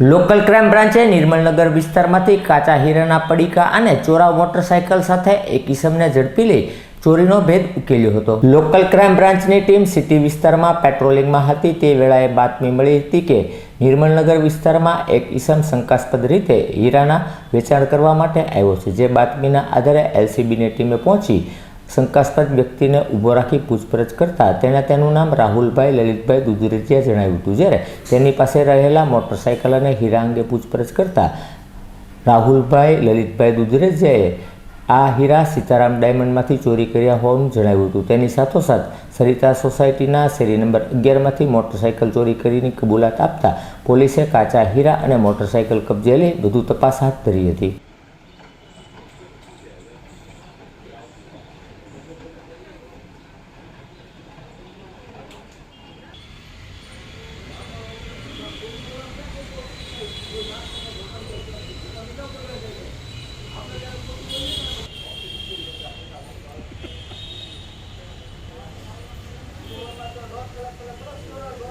Local crime બ્રાન્ચે નિર્મલનગર વિસ્તારમાંથી કાચા હીરાના પડીકા અને ચોરા મોટરસાયકલ સાથે એક ઇસમને ઝડપી લઈ ચોરીનો ભેદ ઉકેલ્યો હતો. લોકલ ક્રાઇમ બ્રાન્ચની ટીમ સિટી વિસ્તારમાં પેટ્રોલિંગમાં હતી. તે વેળાએ બાતમી મળી હતી કે નિર્મલનગર વિસ્તારમાં એક ઈસમ શંકાસ્પદ રીતે હીરાના વેચાણ કરવા માટે આવ્યો છે. જે બાતમીના આધારે એલસીબીની ટીમે પહોંચી શંકાસ્પદ વ્યક્તિને ઊભો રાખી પૂછપરછ કરતા તેણે તેનું નામ રાહુલભાઈ લલિતભાઈ દુધરેજિયા જણાવ્યું હતું, જ્યારે તેની પાસે રહેલા મોટરસાયકલ અને હીરા અંગે પૂછપરછ કરતા રાહુલભાઈ લલિતભાઈ દુધરેજિયાએ આ હીરા સીતારામ ડાયમંડમાંથી ચોરી કર્યા હોવાનું જણાવ્યું હતું. તેની સાથોસાથ સરિતા સોસાયટીના શેરી નંબર અગિયારમાંથી મોટરસાયકલ ચોરી કરીને કબૂલાત આપતા પોલીસે કાચા હીરા અને મોટરસાયકલ કબજે લઈ વધુ તપાસ હાથ ધરી હતી. Para la próxima,